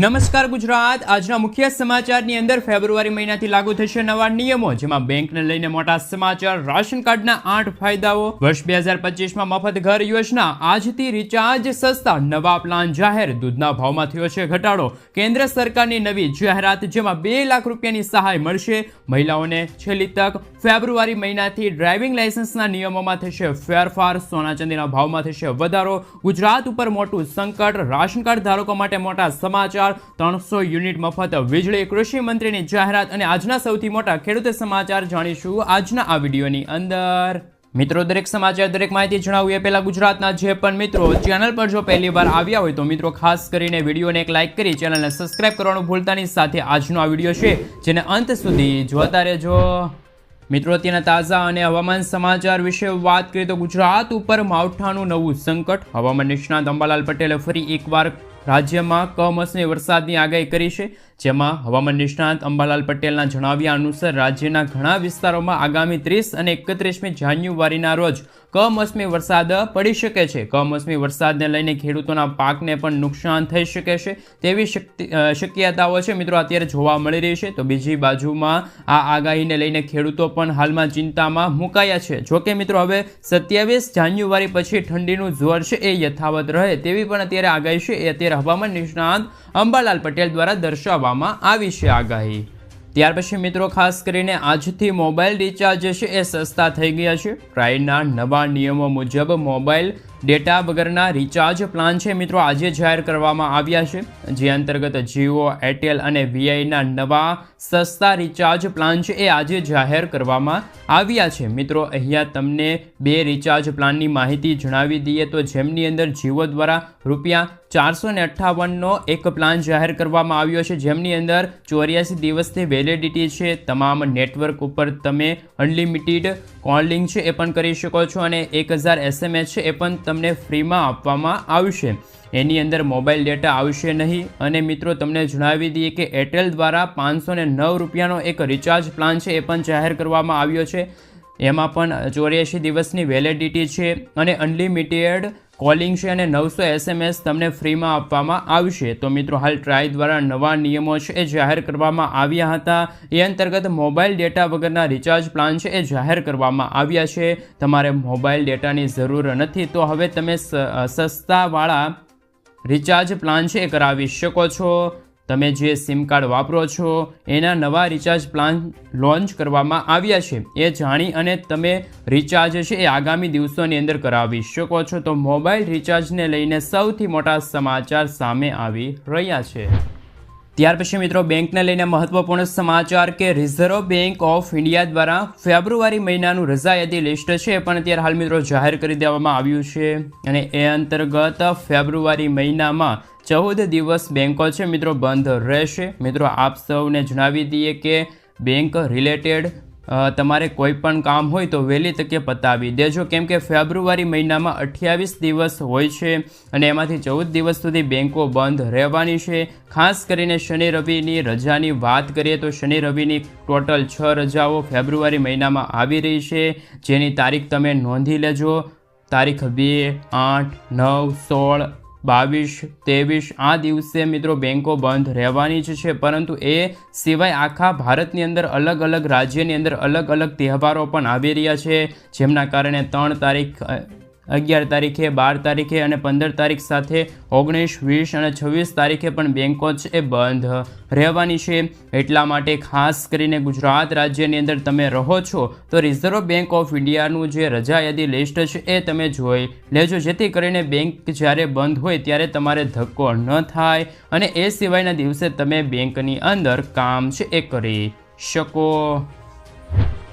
નમસ્કાર ગુજરાત. આજના મુખ્ય સમાચારની અંદર ફેબ્રુઆરી મહિનાથી લાગુ થશે નવા નિયમો, જેમાં બેંકને લઈને મોટા સમાચાર, રાશન કાર્ડના આઠ ફાયદાઓ, વર્ષ બે હજાર પચીસમાં મફત ઘર યોજના, આજથી રિચાર્જ સસ્તા, નવા પ્લાન જાહેર, દૂધના ભાવમાં થયો છે ઘટાડો. કેન્દ્ર સરકારની નવી જાહેરાત, જેમાં બે લાખ રૂપિયાની સહાય મળશે. મહિલાઓને છેલ્લી તક ફેબ્રુઆરી મહિનાથી ડ્રાઇવિંગ લાયસન્સના નિયમોમાં થશે ફેરફાર સોના ચાંદીના ભાવમાં થશે વધારો. ગુજરાત ઉપર મોટું સંકટ, રાશન કાર્ડ ધારકો માટે મોટા સમાચાર. ત્રણસો યુનિટ મફત વીજળી કૃષિ મંત્રીની જાહેરાત અને આજના સૌથી મોટા ખેડૂત સમાચાર જાણીશું આજના આ વિડીયોની અંદર. મિત્રો, દરેક સમાચાર, દરેક માહિતી જણાવું એ પહેલાં ગુજરાતના જે પણ મિત્રો ચેનલ પર જો પહેલી વાર આવ્યા હોય તો મિત્રો, ખાસ કરીને વિડીયોને એક લાઇક કરી ચેનલને સબસ્ક્રાઇબ કરવાનું ભૂલતાની સાથે આજનો આ વીડિયો છે, જેને અંત સુધી જોતા રહેજો. મિત્રો, અત્યારના તાજા અને હવામાન સમાચાર વિશે વાત કરીએ તો ગુજરાત ઉપર માવઠાનું નવું સંકટ. હવામાન નિષ્ણાત અંબાલાલ પટેલે ફરી એકવાર રાજ્યમાં કમોસમી વરસાદની આગાહી કરી છે. જેમાં હવામાન નિષ્ણાંત અંબાલાલ પટેલના જણાવ્યા અનુસાર રાજ્યના ઘણા વિસ્તારોમાં આગામી ત્રીસ અને એકત્રીસમી જાન્યુઆરીના રોજ કમોસમી વરસાદ પડી શકે છે. કમોસમી વરસાદને લઈને ખેડૂતોના પાકને પણ નુકસાન થઈ શકે છે તેવી શક્યતાઓ છે મિત્રો અત્યારે જોવા મળી રહી છે. તો બીજી બાજુમાં આ આગાહીને લઈને ખેડૂતો પણ હાલમાં ચિંતામાં મુકાયા છે. જોકે મિત્રો હવે સત્યાવીસ જાન્યુઆરી પછી ઠંડીનું જોર છે એ યથાવત રહે તેવી પણ અત્યારે આગાહી છે. એ અત્યારે હવામાન નિષ્ણાંત અંબાલાલ પટેલ દ્વારા દર્શાવવામાં આવી છે આગાહી. ત્યાર પછી મિત્રો, ખાસ કરીને આજથી મોબાઈલ રિચાર્જ છે એ સસ્તા થઈ ગયા છે. ટ્રાયના નવા નિયમો મુજબ મોબાઈલ ડેટા વગરના રિચાર્જ પ્લાન છે મિત્રો આજે જાહેર કરવામાં આવ્યા છે. જે અંતર્ગત જીઓ, એરટેલ અને વીઆઈના નવા સસ્તા રિચાર્જ પ્લાન છે એ આજે જાહેર કરવામાં આવ્યા છે. મિત્રો, અહીંયા તમને બે રિચાર્જ પ્લાનની માહિતી જણાવી દઈએ તો જેમની અંદર જીઓ દ્વારા રૂપિયા ચારસો ને અઠ્ઠાવનનો એક પ્લાન જાહેર કરવામાં આવ્યો છે. જેમની અંદર ચોર્યાસી દિવસની વેલિડિટી છે. તમામ નેટવર્ક ઉપર તમે અનલિમિટેડ કોલિંગ છે એ પણ કરી શકો છો અને એક હજાર એસએમએસ છે એ પણ તમને ફ્રીમાં આપવામાં આવશે. એની અંદર મોબાઈલ ડેટા આવશે નહીં. અને મિત્રો, તમને જણાવી દઈએ કે એરટેલ દ્વારા પાંચસો નવ રૂપિયાનો એક રિચાર્જ પ્લાન છે, એ પણ જાહેર કરવામાં આવ્યો છે. એમાં પણ ચોર્યાસી દિવસની વેલિડિટી છે અને અનલિમિટેડ કોલિંગ છે અને નવસો એસએમએસ તમને ફ્રીમાં આપવામાં આવશે. તો મિત્રો, હાલ ટ્રાય દ્વારા નવા નિયમો છે એ જાહેર કરવામાં આવ્યા હતા. એ અંતર્ગત મોબાઈલ ડેટા વગરના રિચાર્જ પ્લાન છે એ જાહેર કરવામાં આવ્યા છે. તમારે મોબાઈલ ડેટાની જરૂર નથી. તો હવે તમે સસ્તાવાળા રિચાર્જ પ્લાન છે એ કરાવી શકો છો. તમે જે સિમ કાર્ડ વાપરો છો, એના નવા રિચાર્જ પ્લાન લોન્ચ કરવામાં આવ્યા છે. એ જાણી અને તમે રિચાર્જ છે એ આગામી દિવસોની અંદર કરાવી શકો છો. તો મોબાઈલ રિચાર્જને લઈને સૌથી મોટા સમાચાર સામે આવી રહ્યા છે. ત્યાર પછી મિત્રો બેંકને લઈને મહત્વપૂર્ણ સમાચાર કે રિઝર્વ બેંક ઓફ ઇન્ડિયા દ્વારા ફેબ્રુઆરી મહિનાનું રજાયતી લિસ્ટ છે પણ અત્યારે હાલ મિત્રો જાહેર કરી દેવામાં આવ્યું છે. અને એ અંતર્ગત ફેબ્રુઆરી મહિનામાં ચૌદ દિવસ બેન્કો છે મિત્રો બંધ રહેશે. મિત્રો આપ સૌને જણાવી દઈએ કે બેંક રિલેટેડ તમારે કોઈ પણ કામ હોય તો વહેલી તકે પતાવી દેજો. કેમ કે ફેબ્રુઆરી મહિનામાં અઠ્યાવીસ દિવસ હોય છે અને એમાંથી ચૌદ દિવસ સુધી બેંકો બંધ રહેવાની છે. ખાસ કરીને શનિ રવિની રજાની વાત કરીએ તો શનિ રવિની ટોટલ છ રજાઓ ફેબ્રુઆરી મહિનામાં આવી રહી છે. જેની તારીખ તમે નોંધી લેજો. તારીખ બે, આઠ, નવ, સોળ બાવીસ, ત્રેવીસ, આ દિવસે મિત્રો બેન્કો બંધ રહેવાની જ છે. પરંતુ એ સિવાય આખા ભારતની અંદર અલગ અલગ રાજ્યની અંદર અલગ અલગ તહેવારો પણ આવી રહ્યા છે. જેમના કારણે ત્રણ તારીખ અગિયાર તારીખે, બાર તારીખે અને પંદર તારીખ સાથે ઓગણીસ, વીસ અને છવ્વીસ તારીખે પણ બેંકો છે એ બંધ રહેવાની છે. એટલા માટે ખાસ કરીને ગુજરાત રાજ્યની અંદર તમે રહો છો, તો રિઝર્વ બેંક ઓફ ઇન્ડિયાનું જે રજા યાદી લિસ્ટ છે એ તમે જોઈ લેજો. જેથી કરીને બેંક જ્યારે બંધ હોય ત્યારે તમારે ધક્કો ન થાય અને એ સિવાયના દિવસે તમે બેંકની અંદર કામ છે એ કરી શકો.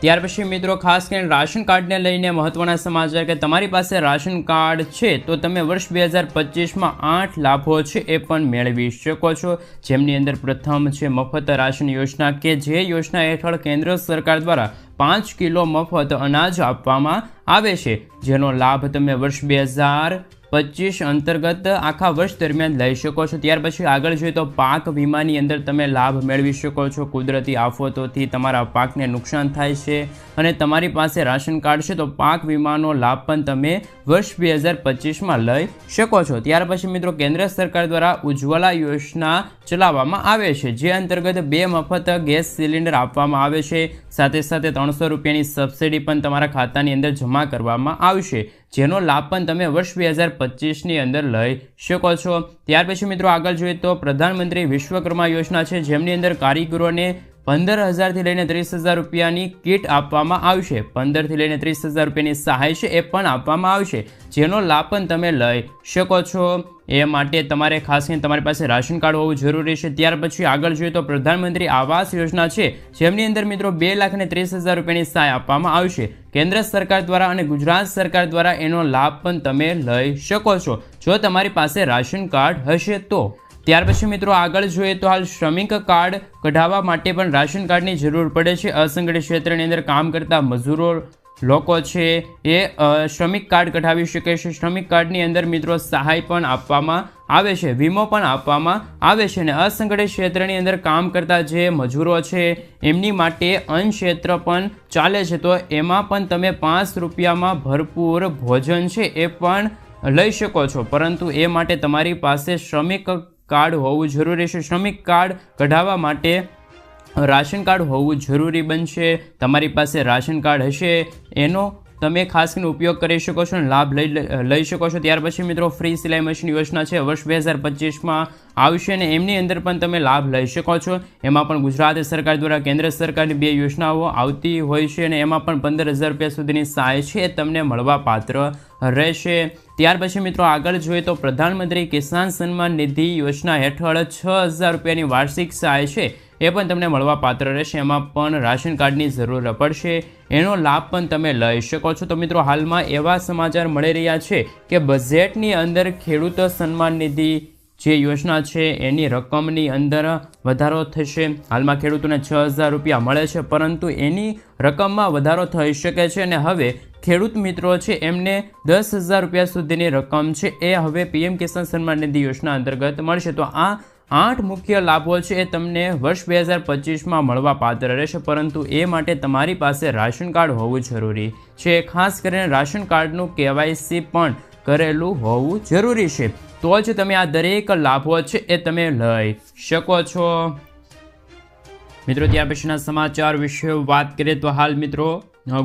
ત્યાર પછી મિત્રો ખાસ કરીને રાશન કાર્ડને લઈને મહત્વના સમાચાર કે તમારી પાસે રાશન કાર્ડ છે તો તમે વર્ષ બે હજાર પચીસમાં આઠ લાભો છે એ પણ મેળવી શકો છો. જેમની અંદર પ્રથમ છે મફત રાશન યોજના કે જે યોજના હેઠળ કેન્દ્ર સરકાર દ્વારા પાંચ કિલો મફત અનાજ આપવામાં આવે છે. જેનો લાભ તમે વર્ષ બે હજાર પચીસ અંતર્ગત આખા વર્ષ દરમિયાન લઈ શકો છો. ત્યાર પછી આગળ જોઈએ તો પાક વીમાની અંદર તમે લાભ મેળવી શકો છો. કુદરતી આફતોથી તમારા પાકને નુકસાન થાય છે અને તમારી પાસે રાશન કાર્ડ છે તો પાક વીમાનો લાભ પણ તમે વર્ષ બે હજાર પચીસમાં લઈ શકો છો. ત્યાર પછી મિત્રો કેન્દ્ર સરકાર દ્વારા ઉજ્જવલા યોજના ચલાવવામાં આવે છે. જે અંતર્ગત બે મફત ગેસ સિલિન્ડર આપવામાં આવે છે. સાથે સાથે ત્રણસો રૂપિયાની સબસિડી પણ તમારા ખાતાની અંદર જમા કરવામાં આવશે. જેનો લાભ પણ તમે વર્ષ બે હજાર પચીસની અંદર લઈ શકો છો. ત્યાર પછી મિત્રો આગળ જોઈએ તો પ્રધાનમંત્રી વિશ્વકર્મા યોજના છે, જેમની અંદર કારીગરોને પંદર હજારથી લઈને ત્રીસ હજાર રૂપિયાની કીટ આપવામાં આવશે. પંદરથી લઈને ત્રીસ હજાર રૂપિયાની સહાય છે એ પણ આપવામાં આવશે. જેનો લાભ પણ તમે લઈ શકો છો. એ માટે તમારે ખાસ કરીને તમારી પાસે રાશન કાર્ડ હોવું જરૂરી છે. ત્યાર પછી આગળ જોઈએ તો પ્રધાનમંત્રી આવાસ યોજના છે, જેમની અંદર મિત્રો બે લાખ ને ત્રીસ હજાર રૂપિયાની સહાય આપવામાં આવશે. કેન્દ્ર સરકાર દ્વારા અને ગુજરાત સરકાર દ્વારા એનો લાભ પણ તમે લઈ શકો છો. જો તમારી પાસે રાશન કાર્ડ હશે તો. ત્યાર પછી મિત્રો આગળ જોઈએ તો હાલ શ્રમિક કાર્ડ કઢાવવા માટે પણ રાશન કાર્ડની જરૂર પડે છે. અસંગઠિત ક્ષેત્રની અંદર કામ કરતા મજૂરો લોકો છે, એ શ્રમિક કાર્ડ કઢાવી શકે છે. શ્રમિક કાર્ડની અંદર મિત્રો સહાય પણ આપવામાં આવે છે, વીમો પણ આપવામાં આવે છે અને અસંગઠિત ક્ષેત્રની અંદર કામ કરતા જે મજૂરો છે, એમની માટે અન્ન ક્ષેત્ર પણ ચાલે છે. તો એમાં પણ તમે પાંચ રૂપિયામાં ભરપૂર ભોજન છે એ પણ લઈ શકો છો. પરંતુ એ માટે તમારી પાસે શ્રમિક કાર્ડ હોવું જરૂરી છે. શ્રમિક કાર્ડ કઢાવવા માટે રાશન કાર્ડ હોવું જરૂરી બનશે, તમારી પાસે રાશન કાર્ડ હશે, એનો તમે ખાસ કરીને ઉપયોગ કરી શકો છો અને લાભ લઈ લઈ શકો છો. ત્યાર પછી મિત્રો, ફ્રી સિલાઈ મશીન યોજના છે, વર્ષ બે હજાર પચીસમાં આવશે અને એમની અંદર પણ તમે લાભ લઈ શકો છો. એમાં પણ ગુજરાત સરકાર દ્વારા કેન્દ્ર સરકારની બે યોજનાઓ આવતી હોય છે અને એમાં પણ પંદર હજાર રૂપિયા સુધીની સહાય છે, તમને મળવા પાત્ર રહેશે. ત્યાર પછી મિત્રો, આગળ જોઈએ તો પ્રધાનમંત્રી કિસાન સન્માન નિધિ યોજના હેઠળ છ હજાર રૂપિયાની વાર્ષિક સહાય છે. એ પણ તમને મળવા પાત્ર રહેશે. એમાં પણ રાશન કાર્ડની જરૂર પડશે. એનો લાભ પણ તમે લઈ શકો છો. તો મિત્રો, હાલમાં એવા સમાચાર મળી રહ્યા છે કે બજેટની અંદર ખેડૂત સન્માન નિધિ જે યોજના છે, એની રકમની અંદર વધારો થશે. હાલમાં ખેડૂતોને છ હજાર રૂપિયા મળે છે, પરંતુ એની રકમમાં વધારો થઈ શકે છે અને હવે ખેડૂત મિત્રો છે, એમને દસ હજાર રૂપિયા સુધીની રકમ છે. એ હવે પીએમ કિસાન સન્માન નિધિ યોજના અંતર્ગત મળશે. તો આ આઠ મુખ્ય લાભો છે એ તમને વર્ષ બે હજાર પચીસમાં મળવા પાત્ર રહેશે, પરંતુ એ માટે તમારી પાસે રાશન કાર્ડ હોવું જરૂરી છે. ખાસ કરીને રાશન કાર્ડનું કેવાયસી પણ કરેલું હોવું જરૂરી છે. તો જ તમે આ દરેક લાભો છે એ તમે લઈ શકો છો. મિત્રો ત્યાર પછીના સમાચાર વિશે વાત કરીએ તો હાલ મિત્રો,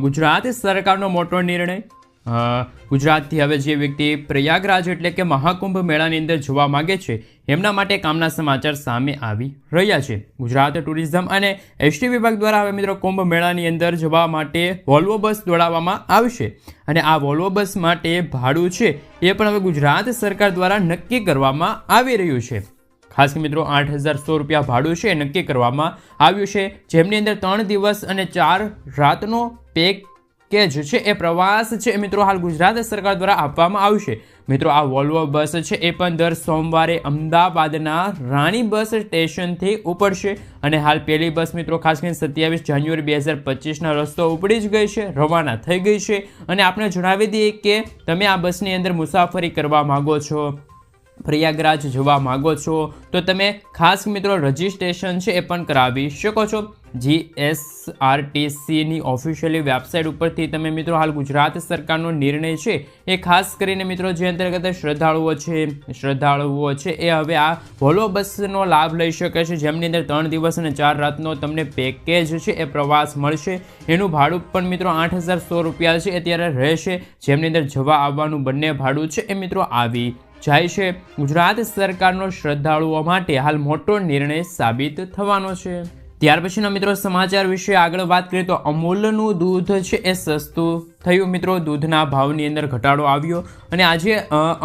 ગુજરાત સરકારનો મોટો નિર્ણય ગુજરાતથી હવે જે વ્યક્તિ પ્રયાગરાજ એટલે કે મહાકુંભ મેળાની અંદર જોવા માંગે છે, એમના માટે કામના સમાચાર સામે આવી રહ્યા છે. ગુજરાત ટુરિઝમ અને એસટી વિભાગ દ્વારા હવે મિત્રો કુંભ મેળાની અંદર જવા માટે વોલ્વો બસ દોડાવવામાં આવશે અને આ વોલ્વો બસ માટે ભાડું છે એ પણ હવે ગુજરાત સરકાર દ્વારા નક્કી કરવામાં આવી રહ્યું છે. ખાસ મિત્રો આઠ હજાર સો રૂપિયા ભાડું છે નક્કી કરવામાં આવ્યું છે. જેમની અંદર ત્રણ દિવસ અને ચાર રાતનો પેકેજ છે, એ પ્રવાસ છે, એ મિત્રો હાલ ગુજરાત સરકાર દ્વારા આપવામાં આવશે. મિત્રો, આ વોલ્વો બસ છે, એ પણ દર સોમવારે અમદાવાદના રાણી બસ સ્ટેશનથી ઉપડશે. અને હાલ પહેલી બસ મિત્રો, ખાસ કરીને સત્યાવીસ જાન્યુઆરી બે હજાર પચીસના રસ્તો ઉપડી જ ગઈ છે, રવાના થઈ ગઈ છે. અને આપણે જણાવી દઈએ કે તમે આ બસની અંદર મુસાફરી કરવા માગો છો, પ્રયાગરાજ જવા માગો છો, તો તમે ખાસ મિત્રો રજિસ્ટ્રેશન છે એ પણ કરાવી શકો છો. જી એસ આર ટી સીની ઓફિશિયલી વેબસાઇટ ઉપરથી તમે મિત્રો હાલ ગુજરાત સરકારનો નિર્ણય છે એ ખાસ કરીને મિત્રો જે અંતર્ગત શ્રદ્ધાળુઓ છે શ્રદ્ધાળુઓ છે, એ હવે આ વોલો બસનો લાભ લઈ શકે છે. જેમની અંદર ત્રણ દિવસ અને ચાર રાતનો તમને પેકેજ છે, એ પ્રવાસ મળશે. એનું ભાડું પણ મિત્રો આઠ હજાર સો રૂપિયા છે, એ ત્યારે રહેશે. જેમની અંદર જવા આવવાનું બંને ભાડું છે, એ મિત્રો આવી જાય છે. ગુજરાત સરકારનો શ્રદ્ધાળુઓ માટે હાલ મોટો નિર્ણય સાબિત થવાનો છે. ત્યાર પછીના મિત્રો સમાચાર વિશે આગળ વાત કરીએ તો અમૂલનું દૂધ છે એ સસ્તું. થયું મિત્રો, દૂધના ભાવની અંદર ઘટાડો આવ્યો અને આજે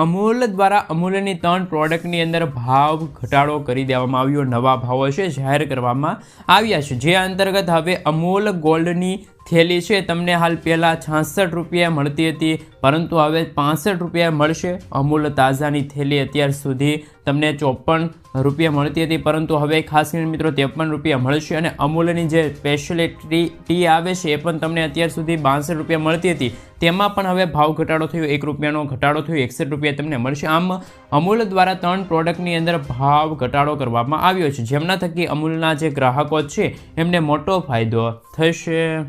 અમૂલ દ્વારા અમૂલની ત્રણ પ્રોડક્ટની અંદર ભાવ ઘટાડો કરી દેવામાં આવ્યો, નવા ભાવો છે, જાહેર કરવામાં આવ્યા છે. જે અંતર્ગત હવે અમૂલ ગોલ્ડની થેલી છે, તમને હાલ પહેલાં છાસઠ રૂપિયા મળતી હતી, પરંતુ હવે પાસઠ રૂપિયા મળશે. અમૂલ તાજાની થેલી અત્યાર સુધી તમને ચોપન રૂપિયા મળતી હતી, પરંતુ હવે ખાસ કરીને મિત્રો ત્રેપન રૂપિયા મળશે અને અમૂલની જે સ્પેશિયલિટી ટી આવે છે, એ પણ તમને અત્યાર સુધી બાસઠ રૂપિયા મળતી હતી. તેમાં પણ હવે ભાવ ઘટાડો થયો, એક રૂપિયાનો ઘટાડો થયો, એકસઠ રૂપિયા તમને મળશે. આમ, અમૂલ દ્વારા ત્રણ પ્રોડક્ટની અંદર ભાવ ઘટાડો કરવામાં આવ્યો છે. જેમના થકી અમૂલના જે ગ્રાહકો છે, એમને મોટો ફાયદો થશે.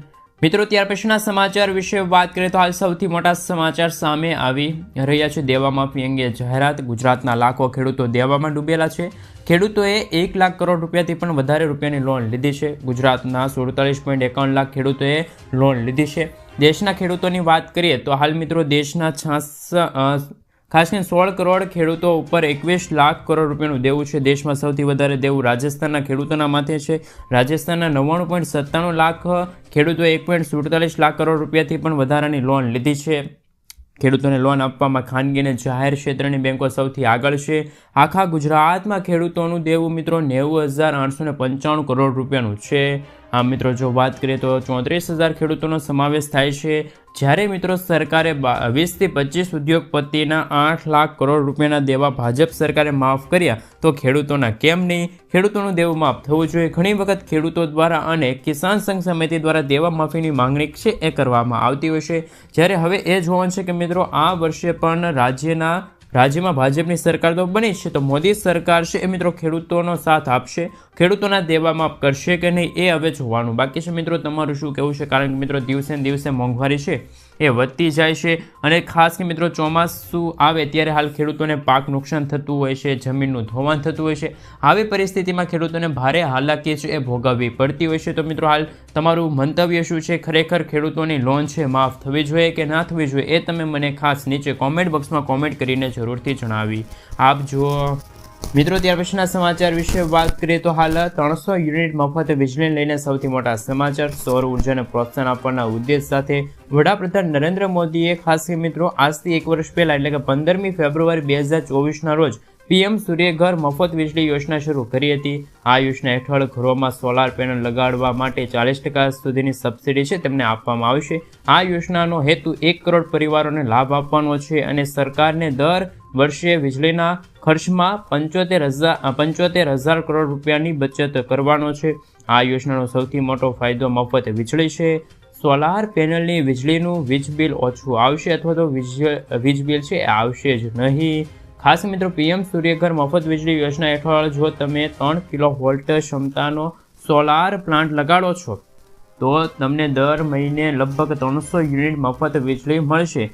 મિત્રો, ત્યાર પછીના સમાચાર વિશે વાત કરીએ તો હાલ સૌથી મોટા સમાચાર સામે આવી રહ્યા છે. દેવા માફી અંગે જાહેરાત. ગુજરાતના લાખો ખેડૂતો દેવામાં ડૂબેલા છે. ખેડૂતોએ એક લાખ કરોડ રૂપિયાથી પણ વધારે રૂપિયાની લોન લીધી છે. ગુજરાતના સુડતાલીસ પોઈન્ટ એકાવન લાખ ખેડૂતોએ લોન લીધી છે. દેશના ખેડૂતોની વાત કરીએ તો હાલ મિત્રો દેશના છાસ ખાસ કરીને સોળ કરોડ ખેડૂતો ઉપર એકવીસ લાખ કરોડ રૂપિયાનું દેવું છે. દેશમાં સૌથી વધારે દેવું રાજસ્થાનના ખેડૂતોના માથે છે. રાજસ્થાનના નવ્વાણું પોઈન્ટ સત્તાણું લાખ ખેડૂતોએ એક પોઈન્ટ સુડતાલીસ લાખ કરોડ રૂપિયાથી પણ વધારાની લોન લીધી છે. ખેડૂતોને લોન આપવામાં ખાનગી અને જાહેર ક્ષેત્રની બેંકો સૌથી આગળ છે. આખા ગુજરાતમાં ખેડૂતોનું દેવું મિત્રો નેવું હજાર આઠસો પંચાણું કરોડ રૂપિયાનું છે. આમ મિત્રો, જો વાત કરીએ તો ચોત્રીસ હજાર ખેડૂતોનો સમાવેશ થાય છે. જ્યારે મિત્રો સરકારે વીસથી પચીસ ઉદ્યોગપતિના આઠ લાખ કરોડ રૂપિયાના દેવા ભાજપ સરકારે માફ કર્યા, તો ખેડૂતોના કેમ નહીં? ખેડૂતોનું દેવું માફ થવું જોઈએ. ઘણી વખત ખેડૂતો દ્વારા અને કિસાન સંઘ સમિતિ દ્વારા દેવા માફીની માંગણી છે એ કરવામાં આવતી હોય છે. જ્યારે હવે એ જોવાનું છે કે મિત્રો, આ વર્ષે પણ રાજ્યના રાજ્યમાં ભાજપની સરકાર તો બની છે, તો મોદી સરકાર છે એ મિત્રો ખેડૂતોનો સાથ આપશે? ખેડૂતોના દેવા માફ કરશે કે નહીં એ હવે જોવાનું. બાકી છે મિત્રો, તમારું શું કહેવું છે? કારણ કે મિત્રો, દિવસે ને દિવસે મોંઘવારી છે. એ વધતી જાય છે. અને ખાસ કે મિત્રો ચોમાસું આવે ત્યારે હાલ ખેડૂતોને પાક નુકસાન થતું હોય છે, જમીનનું ધોવાણ થતું હોય છે. આવી પરિસ્થિતિમાં ખેડૂતોને ભારે હાલાકી છે એ ભોગવવી પડતી હોય છે. તો મિત્રો હાલ તમારું મંતવ્ય શું છે? ખરેખર ખેડૂતોની લોન છે, માફ થવી જોઈએ કે ના થવી જોઈએ એ તમે મને ખાસ નીચે કોમેન્ટ બોક્સમાં કોમેન્ટ કરીને જરૂરથી જણાવી આપજો. મિત્રો, ત્યાર પછીના સમાચાર વિશે વાત કરીએ તો હાલ ત્રણસો યુનિટ મફત વીજળી લઈને સૌથી મોટા સમાચાર, સૌર ઉર્જાને પ્રોત્સાહન આપવાના ઉદ્દેશ સાથે વડાપ્રધાન નરેન્દ્ર મોદીએ ખાસ મિત્રો, આજથી એક વર્ષ પહેલાં, એટલે કે પંદરમી ફેબ્રુઆરી બે હજાર ચોવીસના રોજ પીએમ સૂર્યઘર મફત વીજળી યોજના શરૂ કરી હતી. આ યોજના હેઠળ ઘરોમાં સોલાર પેનલ લગાડવા માટે ચાલીસ ટકા સુધીની સબસિડી છે તેમને આપવામાં આવશે. આ યોજનાનો હેતુ એક કરોડ પરિવારોને લાભ આપવાનો છે અને સરકારને દર વર્ષે વીજળીના ખર્ચમાં પંચોતેર હજાર પંચોતેર હજાર કરોડ રૂપિયાની બચત કરવાનો છે. આ યોજનાનો સૌથી મોટો ફાયદો મફત વીજળી છે. સોલાર પેનલની વીજળીનું વીજ બિલ ઓછું આવશે અથવા તો વીજ બિલ છે એ આવશે જ નહીં. ખાસ મિત્રો, પીએમ સૂર્યઘર મફત વીજળી યોજના હેઠળ જો તમે ત્રણ કિલો વોલ્ટ ક્ષમતાનો સોલાર પ્લાન્ટ લગાડો છો, તો તમને દર મહિને લગભગ ત્રણસો યુનિટ મફત વીજળી મળશે.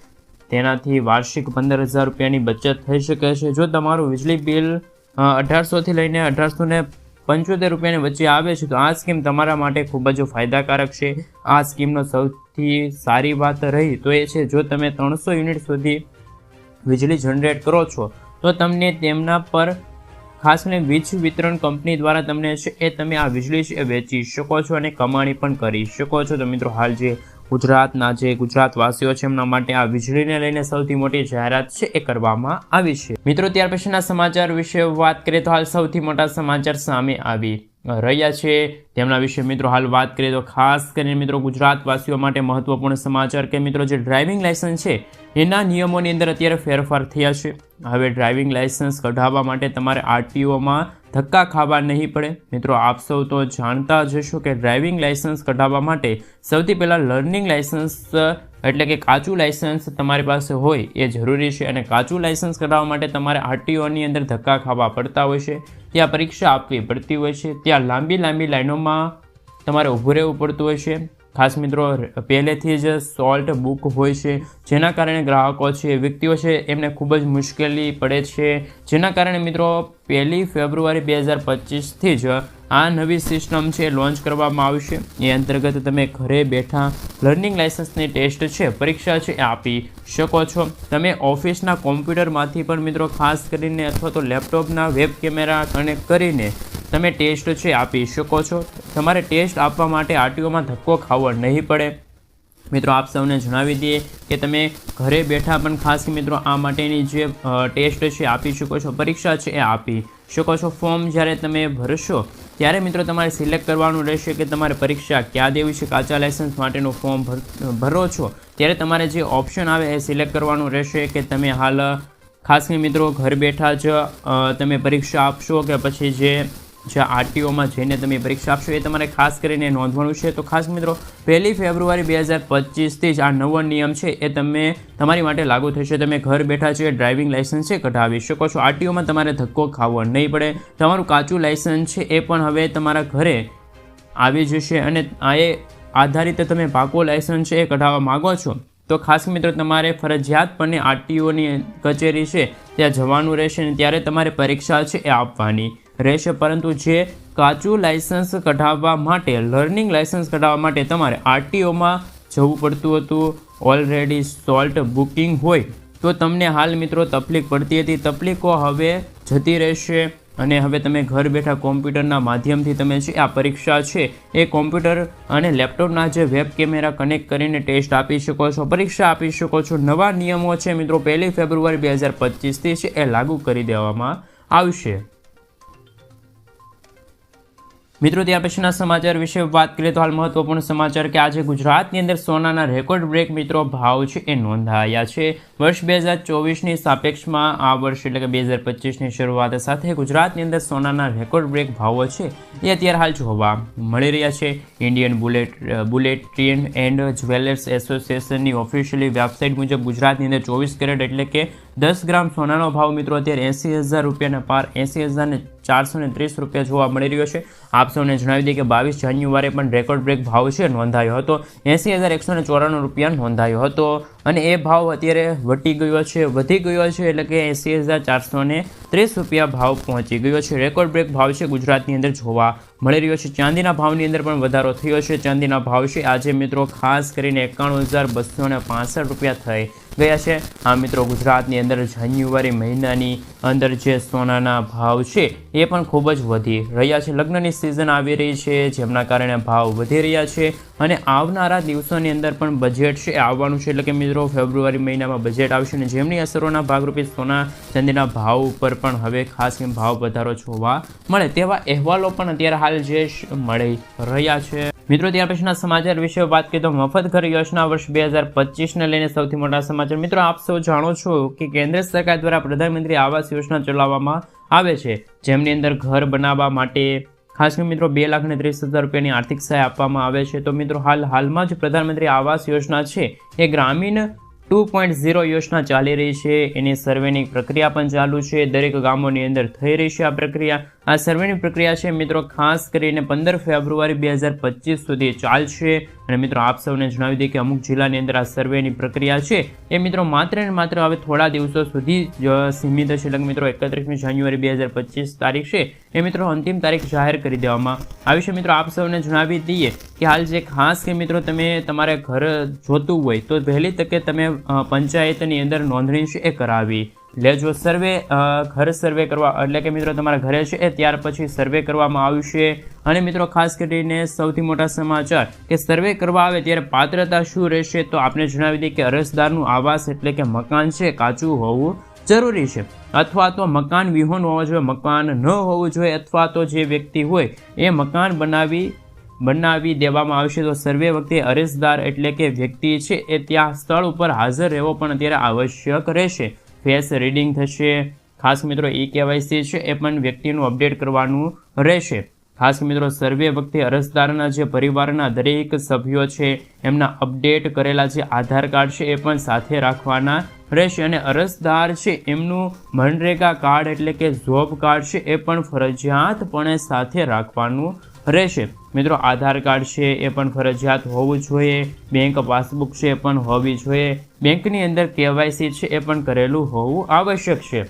તેનાથી વાર્ષિક પંદર હજાર રૂપિયાની બચત થઈ શકે છે. જો તમારું વીજળી બિલ અઢારસોથી લઈને અઢારસો ને પંચોતેર રૂપિયાની વચ્ચે આવે છે, તો આ સ્કીમ તમારા માટે ખૂબ જ ફાયદાકારક છે. આ સ્કીમનો સૌથી સારી વાત રહી તો એ છે, જો તમે ત્રણસો યુનિટ સુધી વીજળી જનરેટ કરો છો, તો તમને તેમના પર ખાસ કરીને વીજ વિતરણ કંપની દ્વારા તમને છે એ તમે આ વીજળી વેચી શકો છો અને કમાણી પણ કરી શકો છો. તો મિત્રો, હાલ જે ગુજરાતના જે ગુજરાતવાસીઓ છે, એમના માટે આ વીજળીને લઈને સૌથી મોટી જાહેરાત છે, એ કરવામાં આવી છે. મિત્રો, ત્યાર પછીના સમાચાર વિશે વાત કરીએ તો હાલ સૌથી મોટા સમાચાર સામે આવી રહ્યા છે. તેમના વિશે મિત્રો હાલ વાત કરીએ તો ખાસ કરીને મિત્રો ગુજરાતવાસીઓ માટે મહત્વપૂર્ણ સમાચાર કે મિત્રો જે ડ્રાઇવિંગ લાયસન્સ છે, એના નિયમોની અંદર અત્યારે ફેરફાર થયા છે. હવે ડ્રાઇવિંગ લાયસન્સ કઢાવવા માટે તમારે આરટીઓમાં ધક્કા ખાવા નહીં પડે. મિત્રો, આપ સૌ તો જાણતા જ હશો કે ડ્રાઇવિંગ લાઇસન્સ કઢાવવા માટે સૌથી પહેલાં લર્નિંગ લાઇસન્સ એટલે કે કાચું લાઇસન્સ તમારી પાસે હોય એ જરૂરી છે અને કાચું લાઇસન્સ કઢાવવા માટે તમારે આરટીઓની અંદર ધક્કા ખાવા પડતા હોય છે, ત્યાં પરીક્ષા આપવી પડતી હોય છે, ત્યાં લાંબી લાંબી લાઇનોમાં તમારે ઊભું રહેવું પડતું હોય છે. ખાસ મિત્રો, પહેલેથી જ સોલ્ટ બુક હોય છે, જેના કારણે ગ્રાહકો છે, વ્યક્તિઓ છે, એમને ખૂબ જ મુશ્કેલી પડે છે. જેના કારણે મિત્રો, પહેલી ફેબ્રુઆરી બે હજાર પચીસથી જ આ નવી સિસ્ટમ છે, લોન્ચ કરવામાં આવશે. એ અંતર્ગત તમે ઘરે બેઠા લર્નિંગ લાઇસન્સની ટેસ્ટ છે, પરીક્ષા છે, એ આપી શકો છો. તમે ઓફિસના કોમ્પ્યુટરમાંથી પણ મિત્રો, ખાસ કરીને અથવા તો લેપટોપના વેબ કેમેરા કનેક્ટ કરીને તમે ટેસ્ટ છે, આપી શકો છો. તમારે ટેસ્ટ આપવા માટે આરટીઓમાં ધક્કો ખાવો નહીં પડે. મિત્રો, આપ સૌને જણાવી દઈએ કે તમે ઘરે બેઠા પણ ખાસ મિત્રો, આ માટેની જે ટેસ્ટ છે, આપી શકો છો. પરીક્ષા છે, એ આપી શકો છો. ફોર્મ જ્યારે તમે ભરશો, ત્યારે મિત્રો તમારે સિલેક્ટ કરવાનું રહેશે કે તમારે પરીક્ષા ક્યાં દેવી છે, કાચા લાયસન્સ માટેનું ફોર્મ ભરો છો. ત્યારે તમારે જે ઓપ્શન આવે, એ સિલેક્ટ કરવાનું રહેશે કે તમે હાલ ખાસ મિત્રો ઘર બેઠા જ તમે પરીક્ષા આપશો કે પછી જે જે આરટીઓમાં જઈને તમે પરીક્ષા આપશો એ તમારે ખાસ કરીને નોંધવાનું છે. તો ખાસ મિત્રો, પહેલી ફેબ્રુઆરી બે હજાર પચીસથી જ આ નવો નિયમ છે એ તમે તમારી માટે લાગુ થશે. તમે ઘર બેઠા છે ડ્રાઇવિંગ લાઇસન્સ છે કઢાવી શકો છો. આરટીઓમાં તમારે ધક્કો ખાવો નહીં પડે. તમારું કાચું લાઇસન્સ છે એ પણ હવે તમારા ઘરે આવી જશે અને આ એ આધારિત તમે પાકો લાઇસન્સ છે એ કઢાવવા માગો છો. તો ખાસ મિત્રો, તમારે ફરજિયાતપણે આરટીઓની કચેરી છે ત્યાં જવાનું રહેશે અને ત્યારે તમારે પરીક્ષા છે એ આપવાની. રહેશે. પરંતુ જે કાચું લાઇસન્સ કઢાવવા માટે, લર્નિંગ લાઇસન્સ કઢાવવા માટે તમારે આરટીઓમાં જવું પડતું હતું. ઓલરેડી સોલ્ટ બુકિંગ હોય તો તમને હાલ મિત્રો તકલીફ પડતી હતી. તકલીફો હવે જતી રહેશે અને હવે તમે ઘર બેઠા કોમ્પ્યુટરના માધ્યમથી તમે જે આ પરીક્ષા છે એ કોમ્પ્યુટર અને લેપટોપના જે વેબ કેમેરા કનેક્ટ કરીને ટેસ્ટ આપી શકો છો, પરીક્ષા આપી શકો છો. નવા નિયમો છે મિત્રો, પહેલી ફેબ્રુઆરી બે હજાર પચીસથી છે, એ લાગુ કરી દેવામાં આવશે. મિત્રો, ત્યાર પછીના સમાચાર વિશે વાત કરીએ તો હાલ મહત્વપૂર્ણ સમાચાર કે આજે ગુજરાતની અંદર સોનાના રેકોર્ડ બ્રેક મિત્રો, ભાવ છે એ નોંધાયા છે. વર્ષ બે હજાર ચોવીસની સાપેક્ષમાં આ વર્ષ એટલે કે બે હજાર પચીસની શરૂઆત સાથે ગુજરાતની અંદર સોનાના રેકોર્ડ બ્રેક ભાવો છે એ અત્યારે હાલ જોવા મળી રહ્યા છે. Indian bullet bullet train and jewellers એસોસિએશનની officially website મુજબ ગુજરાતની અંદર ચોવીસ કેરેટ એટલે કે દસ ગ્રામ સોનાનો ભાવ મિત્રો અત્યારે એંસી હજાર રૂપિયાના પાર, એંસી હજારને ચારસો ત્રીસ રૂપિયા જોવા મળી રહ્યો છે. આપ સૌને જણાવી દઈએ કે બાવીસ જાન્યુઆરી પણ રેકોર્ડ બ્રેક ભાવ છે નોંધાયો હતો. એંસી હજાર એકસો ચોરાણું રૂપિયા નોંધાયો હતો અને એ ભાવ અત્યારે વટી ગયો છે, વધી ગયો છે એટલે કે એંસી હજાર ચારસો ત્રીસ રૂપિયા ભાવ પહોંચી ગયો છે. રેકોર્ડ બ્રેક ભાવ છે ગુજરાતની અંદર જોવા મળી રહ્યો છે. ચાંદીના ભાવની અંદર પણ વધારો થયો છે. ચાંદીના ભાવ છે આજે મિત્રો ખાસ કરીને એકાણું હજાર બસો ને પાસઠ રૂપિયા થઈ ગયા છે. આ મિત્રો, ગુજરાતની અંદર જાન્યુઆરી મહિનાની અંદર જે સોનાના ભાવ છે એ પણ ખૂબ જ વધી રહ્યા છે. લગ્નની સિઝન આવી રહી છે, જેમના કારણે ભાવ વધી રહ્યા છે અને આવનારા દિવસોની અંદર પણ બજેટ છે આવવાનું છે. એટલે કે મિત્રો, ફેબ્રુઆરી મહિનામાં બજેટ આવશે અને જેમની અસરોના ભાગરૂપે સોના ચાંદીના ભાવ ઉપર પણ હવે ખાસ ભાવ વધારો જોવા મળે તેવા અહેવાલો પણ અત્યારે હાલ જે મળી રહ્યા છે. મિત્રો, ત્યાર પછીના સમાચાર વિશે વાત કરીએ તો મફત ઘર યોજના વર્ષ બે હજાર પચીસને લઈને સૌથી મોટા સમાચાર. મિત્રો, આપ સૌ જાણો છો કે કેન્દ્ર સરકાર દ્વારા પ્રધાનમંત્રી આવાસ યોજના ચલાવવામાં આવે છે, જેમની અંદર ઘર બનાવવા માટે ખાસ કરીને મિત્રો બે લાખ ત્રીસ હજાર રૂપિયાની આર્થિક સહાય આપવામાં આવે છે. તો મિત્રો હાલ, હાલમાં જ પ્રધાનમંત્રી આવાસ યોજના છે. એ ગ્રામીણ ટુ પોઈન્ટ ઝીરો યોજના ચાલી રહી છે. એની સર્વેની પ્રક્રિયા પણ ચાલુ છે. દરેક ગામોની અંદર થઈ રહી છે આ પ્રક્રિયા. આ સર્વેની પ્રક્રિયા છે મિત્રો, ખાસ કરીને પંદર ફેબ્રુઆરી બે હજાર પચીસ સુધી ચાલશે. અને મિત્રો, આપ સૌને જણાવી દઈએ કે અમુક જિલ્લાની અંદર આ સર્વેની પ્રક્રિયા છે. એ મિત્રો, માત્ર ને માત્ર હવે થોડા દિવસો સુધી જ સીમિત છે એટલે મિત્રો, એકત્રીસમી જાન્યુઆરી બે હજાર પચીસ તારીખ છે. એ મિત્રો, અંતિમ તારીખ જાહેર કરી દેવામાં આવી છે. મિત્રો, આપ સૌને જણાવી દઈએ કે હાલ જે ખાસ કે મિત્રો, તમે તમારે ઘર જોતું હોય તો વહેલી તકે તમે પંચાયતની અંદર નોંધણી છે એ કરાવી. લેજો સર્વે ઘર સર્વે કરવા, એટલે કે મિત્રો તમારા ઘરે છે એ, ત્યાર પછી સર્વે કરવામાં આવશે. અને મિત્રો ખાસ કરીને સૌથી મોટા સમાચાર, કે સર્વે કરવા આવે ત્યારે પાત્રતા શું રહેશે તો આપણે જણાવી દઈએ કે અરજદારનું આવાસ એટલે કે મકાન છે, કાચું હોવું જરૂરી છે. અથવા તો મકાન વિહોણ હોવું જોઈએ, મકાન ન હોવું જોઈએ, અથવા તો જે વ્યક્તિ હોય એ મકાન બનાવી બનાવી દેવામાં આવશે. તો સર્વે વખતે અરજદાર એટલે કે વ્યક્તિ છે એ ત્યાં સ્થળ ઉપર હાજર રહેવો પણ અત્યારે આવશ્યક રહેશે. ફેસ રીડિંગ થશે. ખાસ મિત્રો ઈ કેવાયસી છે એ પણ વ્યક્તિનું અપડેટ કરવાનું રહેશે. ખાસ મિત્રો સર્વે વખતે અરજદારના જે પરિવારના દરેક સભ્યો છે એમના અપડેટ કરેલા જે આધાર કાર્ડ છે એ પણ સાથે રાખવાના રહેશે. અને અરજદાર છે એમનું મનરેગા કાર્ડ એટલે કે જોબ કાર્ડ છે એ પણ ફરજિયાતપણે સાથે રાખવાનું રહેશે. મિત્રો, આધાર કાર્ડ છે એ પણ ફરજિયાત હોવું જોઈએ. બેંક પાસબુક છે એ પણ હોવી જોઈએ. બેંકની અંદર કેવાયસી છે એ પણ કરેલું હોવું આવશ્યક છે.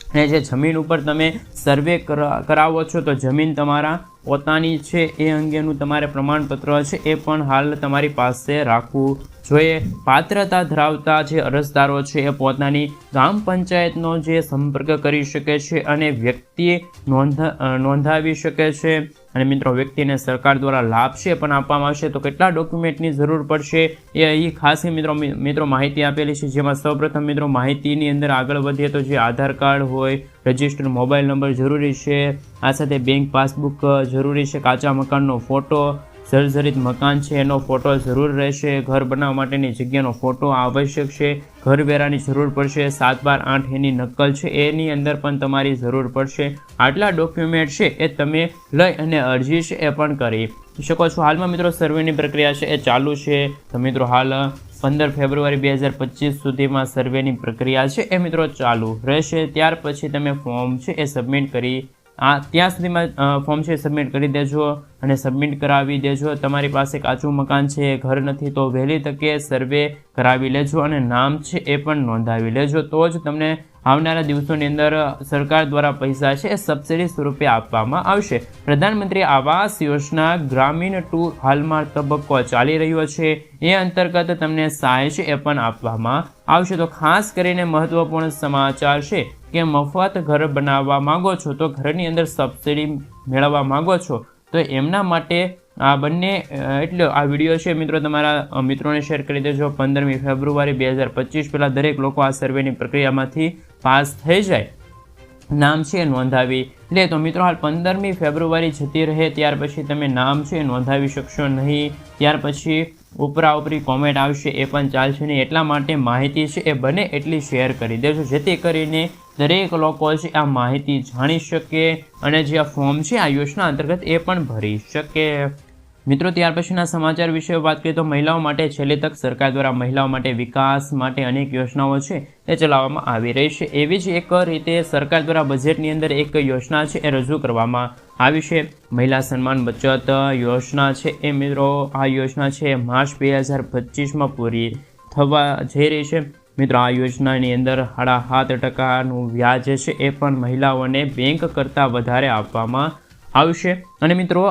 અને જે જમીન ઉપર તમે સર્વે કરાવો છો, તો જમીન તમારા પોતાની છે એ અંગેનું તમારે પ્રમાણપત્ર છે એ પણ હાલ તમારી પાસે રાખવું જોઈએ, પાત્રતા ધરાવતા જે અરજદારો છે એ પોતાની ગ્રામ પંચાયતનો જે સંપર્ક કરી શકે છે અને વ્યક્તિ નોંધા નોંધાવી શકે છે. અને મિત્રો, વ્યક્તિને સરકાર દ્વારા લાભ છે પણ આપવામાં આવશે. તો કેટલા ડોક્યુમેન્ટની જરૂર પડશે એ અહીં ખાસી મિત્રો મિત્રો માહિતી આપેલી છે. જેમાં સૌપ્રથમ મિત્રો માહિતીની અંદર આગળ વધીએ તો જે આધાર કાર્ડ હોય, રજિસ્ટર્ડ મોબાઈલ નંબર જરૂરી છે. આ સાથે બેંક પાસબુક જરૂરી છે, કાચા મકાનનો ફોટો સર્જરિત મકાન છે, એનો ફોટો જરૂર રહેશે. ઘર બનાવવા માટેની જગ્યાનો ફોટો આવશ્યક છે. ઘર વેરાની જરૂર પડશે. સાત બાર આઠ એની નકલ છે. એની અંદર પણ તમારી જરૂર પડશે. આટલા ડોક્યુમેન્ટ છે, એ તમે લઈ અને અરજી છે, એ પણ કરી શકો છો. હાલમાં મિત્રો સર્વેની પ્રક્રિયા છે, એ ચાલુ છે. તો મિત્રો, હાલ પંદર ફેબ્રુઆરી બે હજાર પચીસ સુધીમાં સર્વેની પ્રક્રિયા છે, એ મિત્રો ચાલુ રહેશે. ત્યાર પછી તમે ફોર્મ છે, એ સબમિટ કરી આ ત્યાં સુધીમાં ફોર્મ છે સબમિટ કરી દેજો અને સબમિટ કરાવી દેજો. તમારી પાસે કાચું મકાન છે, ઘર નથી, તો વહેલી તકે સર્વે કરાવી લેજો અને નામ છે એ પણ નોંધાવી લેજો. તો જ તમને આવનારા દિવસોની અંદર સરકાર દ્વારા પૈસા છે એ સબસિડી સ્વરૂપે આપવામાં આવશે. પ્રધાનમંત્રી આવાસ યોજના ગ્રામીણ ટુ હાલમાં તબક્કો ચાલી રહ્યો છે. એ અંતર્ગત તમને સહાય છે, એ પણ આપવામાં આવશે. તો ખાસ કરીને મહત્વપૂર્ણ સમાચાર છે કે મફત ઘર બનાવવા માંગો છો, તો ઘરની અંદર સબસિડી મેળવવા માંગો છો, તો એમના માટે આ બંને એટલે આ વીડિયો છે મિત્રો તમારા મિત્રોને શેર કરી દેજો. પંદરમી ફેબ્રુઆરી બે હજાર પચીસ પહેલાં દરેક લોકો આ સર્વેની પ્રક્રિયામાંથી પાસ થઈ જાય. નામ છે નોંધાવી લે. તો મિત્રો હાલ પંદરમી ફેબ્રુઆરી જતી રહે, ત્યાર પછી તમે નામ છે નોંધાવી શકશો નહીં. ત્યાર પછી ઉપરા ઉપરી કોમેન્ટ આવશે, એ પણ ચાલશે નહીં. એટલા માટે માહિતી છે એ બને એટલી શેર કરી દેજો, જેથી કરીને દરેક લોકો છે આ માહિતી જાણી શકે અને જે આ ફોર્મ છે આ યોજના અંતર્ગત એ પણ ભરી શકે. મિત્રો, ત્યાર પછીના સમાચાર વિશે વાત કરીએ તો મહિલાઓ માટે છેલ્લે તક સરકાર દ્વારા મહિલાઓ માટે વિકાસ માટે અનેક યોજનાઓ છે એ ચલાવવામાં આવી રહી છે. એવી જ એક રીતે સરકાર દ્વારા બજેટની અંદર એક યોજના છે, એ રજૂ કરવામાં આવી છે. મહિલા સન્માન બચત યોજના છે, એ મિત્રો, આ યોજના છે માર્ચ બે હજાર પચીસમાં પૂરી થવા જઈ રહી છે. મિત્રો, આ યોજનાની અંદર સાડા સાત ટકાનું વ્યાજ છે, એ પણ મહિલાઓને બેંક કરતાં વધારે આપવામાં આવશે. અને મિત્રો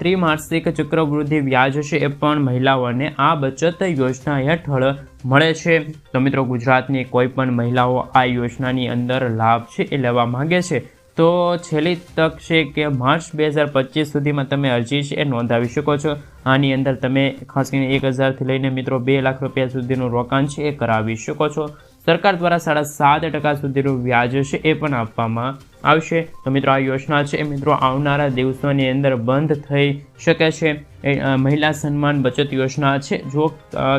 ત્રિમાસિક ચક્રવૃદ્ધિ વ્યાજ છે એ પણ મહિલાઓને આ બચત યોજના હેઠળ મળે છે. તો મિત્રો, ગુજરાતની કોઈ પણ મહિલાઓ આ યોજનાની અંદર લાભ છે એ લેવા માગે છે. તો છેલ્લી તક છે કે માર્ચ બે હજાર પચીસ સુધીમાં તમે અરજી છે એ નોંધાવી શકો છો. આની અંદર તમે ખાસ કરીને એક હજારથી લઈને મિત્રો બે લાખ રૂપિયા સુધીનું રોકાણ છે એ કરાવી શકો છો. સરકાર દ્વારા સાડા સાત ટકા સુધીનું વ્યાજ છે એ પણ આપવામાં આવશે. તો મિત્રો, આ યોજના છે. એ મિત્રો, આવનારા દિવસોની અંદર બંધ થઈ શકે છે. એ મહિલા સન્માન બચત યોજના છે. જો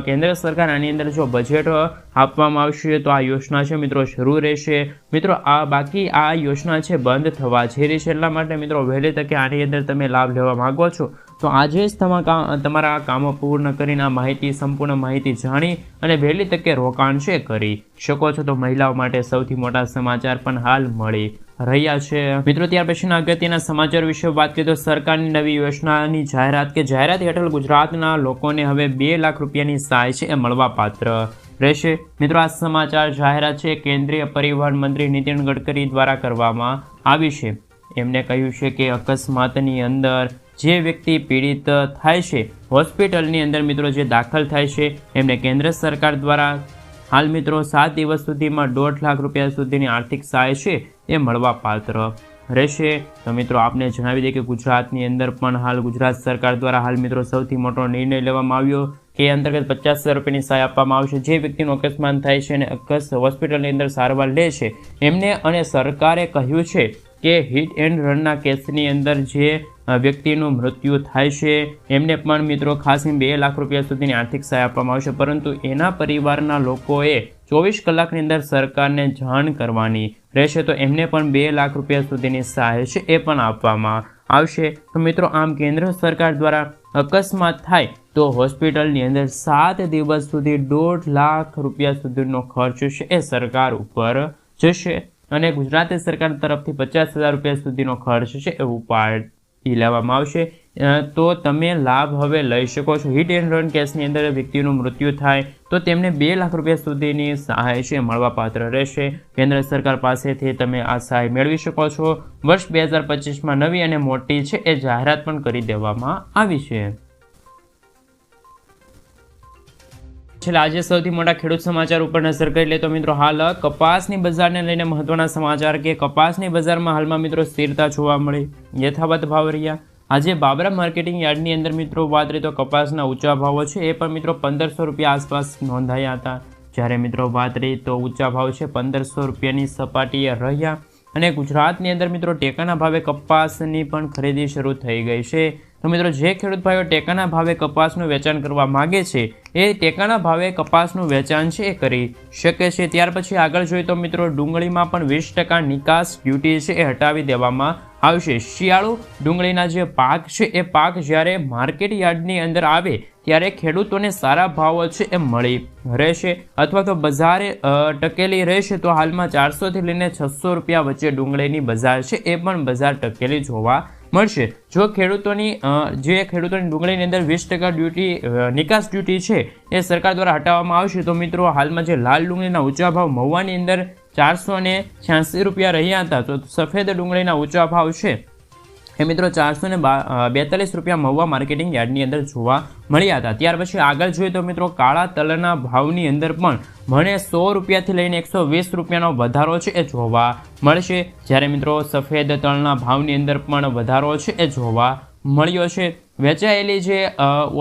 કેન્દ્ર સરકાર આની અંદર જો બજેટ આપવામાં આવશે, તો આ યોજના છે મિત્રો શરૂ રહેશે. મિત્રો, આ બાકી આ યોજના છે બંધ થવા જઈ રહી છે. એટલા માટે મિત્રો, વહેલી તકે આની અંદર તમે લાભ લેવા માગો છો. તો આજે જ તમારા તમારા કામો પૂર્ણ કરીને આ માહિતી, સંપૂર્ણ માહિતી જાણી અને વહેલી તકે રોકાણ છે કરી શકો છો. તો મહિલાઓ માટે સૌથી મોટા સમાચાર પણ હાલ મળી રહ્યા છે. મિત્રો, ત્યાર પછીના અગત્યના સમાચાર વિશે વાત કરીએ તો સરકારની નવી યોજનાની જાહેરાત કે જાહેરાત હેઠળ ગુજરાતના લોકોને હવે બે લાખ રૂપિયાની સહાય છે એ મળવા પાત્ર રહેશે. મિત્રો, આ સમાચાર જાહેરાત છે કેન્દ્રીય પરિવહન મંત્રી નીતિન ગડકરી દ્વારા કરવામાં આવી છે. એમને કહ્યું છે કે અકસ્માતની અંદર જે વ્યક્તિ પીડિત થાય છે, હોસ્પિટલની અંદર મિત્રો જે દાખલ થાય છે, એમને કેન્દ્ર સરકાર દ્વારા હાલ મિત્રો સાત દિવસ સુધીમાં દોઢ લાખ રૂપિયા સુધીની આર્થિક સહાય છે એ મળવા પાત્ર રહેશે. તો મિત્રો આપને જણાવી દઈએ કે ગુજરાતની અંદર પણ હાલ ગુજરાત સરકાર દ્વારા હાલ મિત્રો સૌથી મોટો નિર્ણય લેવામાં આવ્યો કે અંતર્ગત પચાસ હજાર રૂપિયાની સહાય આપવામાં આવશે. જે વ્યક્તિનું અકસ્માત થાય છે અને અકસ હોસ્પિટલની અંદર સારવાર લે છે, એમને અને સરકારે કહ્યું છે કે હિટ એન્ડ રનના કેસની અંદર જે વ્યક્તિનું મૃત્યુ થાય છે. એમને પણ મિત્રો ખાસ બે લાખ રૂપિયા સુધીની આર્થિક સહાય આપવામાં આવશે. પરંતુ એના પરિવારના લોકોએ ચોવીસ કલાકની અંદર સરકારને જાણ કરવાની રહેશે. તો એમને પણ બે લાખ રૂપિયા સુધીની સહાય છે એ પણ આપવામાં આવશે. તો મિત્રો, આમ કેન્દ્ર સરકાર દ્વારા અકસ્માત થાય તો હોસ્પિટલની અંદર સાત દિવસ સુધી દોઢ લાખ રૂપિયા સુધીનો ખર્ચ છે એ સરકાર ઉપર જશે. અને ગુજરાત સરકાર તરફથી પચાસ હજાર રૂપિયા સુધીનો ખર્ચ છે એ આવશે. તો તમે લાભ હવે લઈ શકો છો. હિટ એન્ડ રન કેસની અંદર વ્યક્તિનું મૃત્યુ થાય, તો તેમને બે લાખ રૂપિયા સુધીની સહાય છે, મળવાપાત્ર રહેશે. કેન્દ્ર સરકાર પાસેથી તમે આ સહાય મેળવી શકો છો. વર્ષ બે હજાર પચીસમાં નવી અને મોટી છે એ જાહેરાત પણ કરી દેવામાં આવી છે. છેલ્લે આજે સૌથી મોટા ખેડૂત સમાચાર ઉપર નજર કરી લે તો મિત્રો હાલ કપાસની બજારને લઈને મહત્વના સમાચાર કે કપાસની બજારમાં હાલમાં મિત્રો સ્થિરતા જોવા મળી. યથાવત ભાવ રહ્યા. આજે બાબરા માર્કેટિંગ યાર્ડની અંદર મિત્રો વાત રહી તો કપાસના ઊંચા ભાવો છે, એ પણ મિત્રો પંદરસો રૂપિયા આસપાસ નોંધાયા હતા. જ્યારે મિત્રો વાત રહી તો ઊંચા ભાવ છે, પંદરસો રૂપિયાની સપાટીએ રહ્યા. અને ગુજરાતની અંદર મિત્રો ટેકાના ભાવે કપાસની પણ ખરીદી શરૂ થઈ ગઈ છે. તો મિત્રો જે ખેડૂત ભાઈઓ ટેકાના ભાવે કપાસનું વેચાણ કરવા માગે છે, એ ટેકાના ભાવે કપાસનું વેચાણ છે એ કરી શકે છે. ત્યાર પછી આગળ જોઈએ તો મિત્રો ડુંગળીમાં પણ વીસ ટકા નિકાસ ડ્યુટી છે એ હટાવી દેવામાં આવશે. શિયાળુ ડુંગળીના જે પાક છે, એ પાક જ્યારે માર્કેટ યાર્ડની અંદર આવે, ત્યારે ખેડૂતોને સારા ભાવો છે એ મળી રહેશે. અથવા તો બજારે ટકેલી રહેશે તો હાલમાં ચારસોથી લઈને છસો રૂપિયા વચ્ચે ડુંગળીની બજાર છે, એ પણ બજાર ટકેલી જોવા મળશે. જો ખેડૂતોની જે ખેડૂતોની ડુંગળીની અંદર વીસ ટકા ડ્યુટી નિકાસ ડ્યુટી છે, એ સરકાર દ્વારા હટાવવામાં આવશે, તો મિત્રો હાલમાં જે લાલ ડુંગળીના ઊંચા ભાવ મહુવાની અંદર ચારસો ને છ્યાસી રૂપિયા રહ્યા હતા, તો સફેદ ડુંગળીના ઊંચા ભાવ છે. એ મિત્રો ચારસો ને બેતાલીસ રૂપિયા મહુવા માર્કેટિંગ યાર્ડની અંદર જોવા મળ્યા હતા. ત્યાર પછી આગળ જોઈએ તો મિત્રો કાળા તલના ભાવની અંદર પણ મને સો રૂપિયાથી લઈને એકસો વીસ રૂપિયાનો વધારો છે એ જોવા મળશે. જ્યારે મિત્રો સફેદ તલના ભાવની અંદર પણ વધારો છે એ જોવા મળ્યો છે. વેચાયેલી જે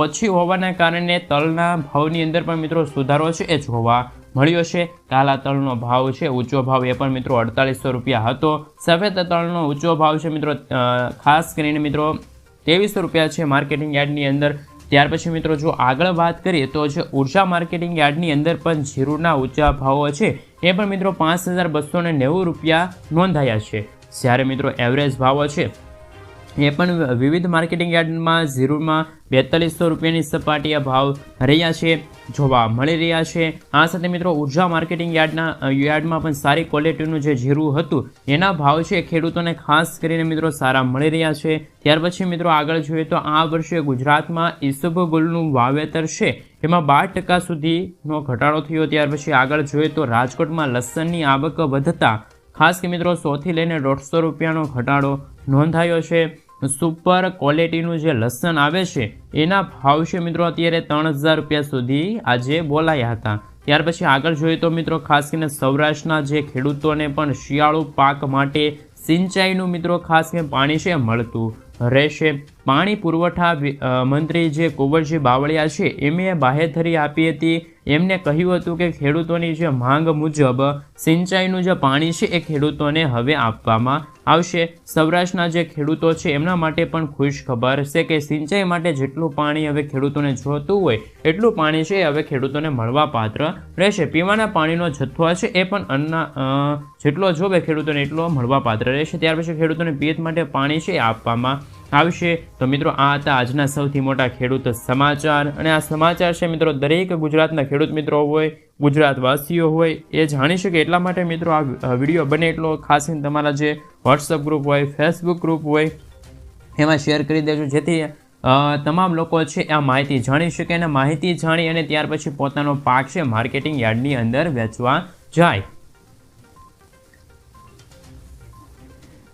ઓછી હોવાના કારણે તલના ભાવની અંદર પણ મિત્રો સુધારો છે એ જોવા મળ્યો છે. કાલા તલનો ભાવ છે, ઊંચો ભાવ એ પણ મિત્રો અડતાલીસો રૂપિયા હતો. સફેદ તલનો ઊંચો ભાવ છે મિત્રો ખાસ કરીને મિત્રો ત્રેવીસો રૂપિયા છે માર્કેટિંગ યાર્ડની અંદર. ત્યાર પછી મિત્રો જો આગળ વાત કરીએ તો જે ઊર્જા માર્કેટિંગ યાર્ડની અંદર પણ જીરુના ઊંચા ભાવો છે. એ પણ મિત્રો પાંચ હજાર બસો નેવું રૂપિયા નોંધાયા છે. જ્યારે મિત્રો એવરેજ ભાવો છે એ પણ વિવિધ માર્કેટિંગ યાર્ડમાં ઝીરોમાં બેતાલીસો રૂપિયાની સપાટીએ ભાવ રહ્યા છે, જોવા મળી રહ્યા છે. આ સાથે મિત્રો ઊર્જા માર્કેટિંગ યાર્ડના યાર્ડમાં પણ સારી ક્વોલિટીનું જે જીરું હતું, એના ભાવ છે ખેડૂતોને ખાસ કરીને મિત્રો સારા મળી રહ્યા છે. ત્યાર પછી મિત્રો આગળ જોઈએ તો આ વર્ષે ગુજરાતમાં ઈસબગુલનું વાવેતર છે, એમાં બાર ટકા સુધીનો ઘટાડો થયો. ત્યાર પછી આગળ જોઈએ તો રાજકોટમાં લસણની આવક વધતા, ખાસ કે મિત્રો સોથી લઈને દોઢસો રૂપિયાનો ઘટાડો નોંધાયો છે. સુપર ક્વોલિટીનું જે લસણ આવે છે, એના ભાવ છે મિત્રો અત્યારે ત્રણ હજાર રૂપિયા સુધી આજે બોલાયા હતા. ત્યાર પછી આગળ જોઈએ તો મિત્રો ખાસ કરીને સૌરાષ્ટ્રના જે ખેડૂતોને પણ શિયાળુ પાક માટે સિંચાઈનું મિત્રો ખાસ કરીને પાણી છે મળતું રહેશે. પાણી પુરવઠા મંત્રી જે કુંવરજી બાવળિયા છે, એમણે બાહેધરી આપી હતી. એમને કહ્યું હતું કે ખેડૂતોની જે માંગ મુજબ સિંચાઈનું જે પાણી છે, એ ખેડૂતોને હવે આપવામાં આવશે. સૌરાષ્ટ્રના જે ખેડૂતો છે, એમના માટે પણ ખુશ ખબર છે કે સિંચાઈ માટે જેટલું પાણી હવે ખેડૂતોને જોતું હોય, એટલું પાણી છે એ હવે ખેડૂતોને મળવા પાત્ર રહેશે. પીવાના પાણીનો જથ્થો છે, એ પણ અન્ના જેટલો જોવે ખેડૂતોને એટલો મળવા પાત્ર રહેશે. ત્યાર પછી ખેડૂતોને પિયત માટે પાણી છે એ આપવામાં આવશે. તો મિત્રો, આ હતા આજના સૌથી મોટા ખેડૂત સમાચાર. અને આ સમાચાર છે મિત્રો, દરેક ગુજરાતના ખેડૂત મિત્રો હોય, ગુજરાતવાસીઓ હોય, એ જાણી શકે એટલા માટે મિત્રો આ વીડિયો બને એટલો. ખાસ કરીને તમારા જે વોટ્સઅપ ગ્રુપ હોય ફેસબુક ગ્રુપ હોય, એમાં શેર કરી દેજો. જેથી તમામ લોકો છે આ માહિતી જાણી શકે અને માહિતી જાણી અને ત્યાર પછી પોતાનો પાક છે માર્કેટિંગ યાર્ડની અંદર વેચવા જાય.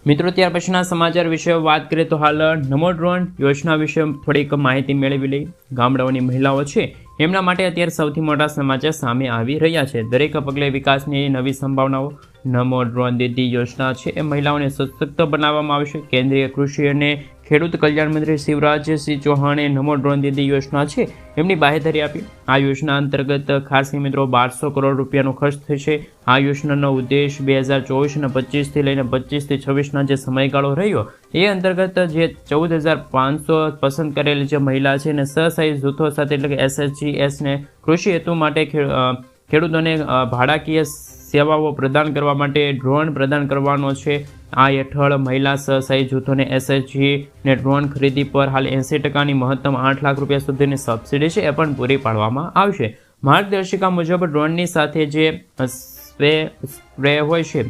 મિત્રો, ત્યાર પછીના સમાચાર વિશે વાત કરીએ તો હાલ નમો ડ્રોન યોજના વિશે થોડીક માહિતી મેળવી લઈ ગામડાઓની મહિલાઓ છે. એમના માટે અત્યારે સૌથી મોટા સમાચાર સામે આવી રહ્યા છે. દરેક પગલે વિકાસની નવી સંભાવનાઓ. નમો ડ્રોન દીદી યોજના છે. એ મહિલાઓને સશક્ત બનાવવામાં આવશે. કેન્દ્રીય કૃષિ અને ખેડૂત કલ્યાણ મંત્રી શિવરાજસિંહ ચૌહાણે નમો ડ્રોન દીદી યોજના છે. એમની બાહેધરી આપી. આ યોજના અંતર્ગત ખાસ મિત્રો બારસો કરોડ રૂપિયાનો ખર્ચ થશે આ યોજનાનો ઉદ્દેશ બે હજાર ચોવીસ અને પચીસથી લઈને પચીસથી છવ્વીસના જે સમયગાળો રહ્યો, એ અંતર્ગત જે ચૌદ હજાર પાંચસો પસંદ કરેલી જે મહિલા છે અને સહસાઈ જૂથો સાથે એટલે કે એસએચજી એસને કૃષિ હેતુ માટે ખેડૂતોને ભાડાકીય સેવાઓ પ્રદાન કરવા માટે ડ્રોન પ્રદાન કરવાનો છે. આ હેઠળ મહિલા સહસાઈ જૂથોને એસએચજી ને ડ્રોન ખરીદી પર હાલ એંસી ટકાની મહત્તમ આઠ લાખ રૂપિયા સુધીની સબસિડી છે, એ પણ પૂરી પાડવામાં આવશે. માર્ગદર્શિકા મુજબ ડ્રોનની સાથે જે સ્પ્રે સ્પ્રે હોય છે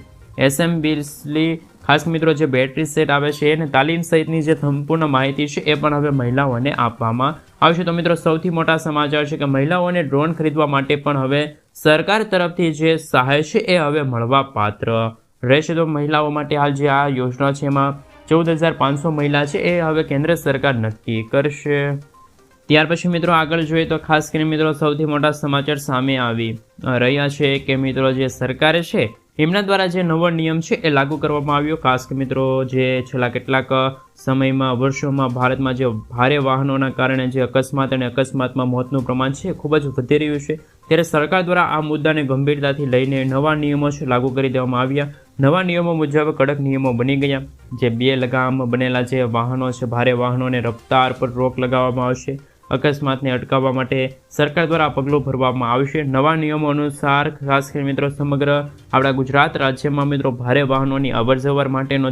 એસએમબીસલી ખાસ મિત્રો જે બેટરી સેટ આવે છે અને તાલીમ સહિતની જે સંપૂર્ણ માહિતી છે, એ પણ હવે મહિલાઓને આપવામાં આવશે. તો મિત્રો, સૌથી મોટા સમાચાર છે કે મહિલાઓને ડ્રોન ખરીદવા માટે પણ હવે સરકાર તરફથી જે સહાય છે, એ હવે મળવા પાત્ર રહેશે તો મહિલાઓ માટે હાલ જે આ યોજના છે એમાં ચૌદ હજાર પાંચસો મહિલા છે, એ હવે કેન્દ્ર સરકાર નક્કી કરશે. ત્યાર પછી મિત્રો આગળ જોઈએ તો ખાસ કરીને મિત્રો સૌથી મોટા સમાચાર સામે આવી રહ્યા છે કે મિત્રો જે સરકારે છે, એમના દ્વારા જે નવો નિયમ છે, એ લાગુ કરવામાં આવ્યો. ખાસ કે મિત્રો જે છેલ્લા કેટલાક સમયમાં, વર્ષોમાં ભારતમાં જે ભારે વાહનોના કારણે જે અકસ્માત અને અકસ્માતમાં મોતનું પ્રમાણ છે ખૂબ જ વધી રહ્યું છે. ત્યારે સરકાર દ્વારા આ મુદ્દાને ગંભીરતાથી લઈને નવા નિયમો છે, લાગુ કરી દેવામાં આવ્યા. નવા નિયમો મુજબ કડક નિયમો બની ગયા. જે બે લગામ બનેલા જે વાહનો છે, ભારે વાહનોને રફતાર પર રોક લગાવવામાં આવશે. અકસ્માતને અટકાવવા માટે સરકાર દ્વારા પગલું ભરવામાં આવશે. નવા નિયમો અનુસાર ખાસ કરીને મિત્રો સમગ્ર આપણા ગુજરાત રાજ્યમાં મિત્રો ભારે વાહનોની અવરજવર માટેનો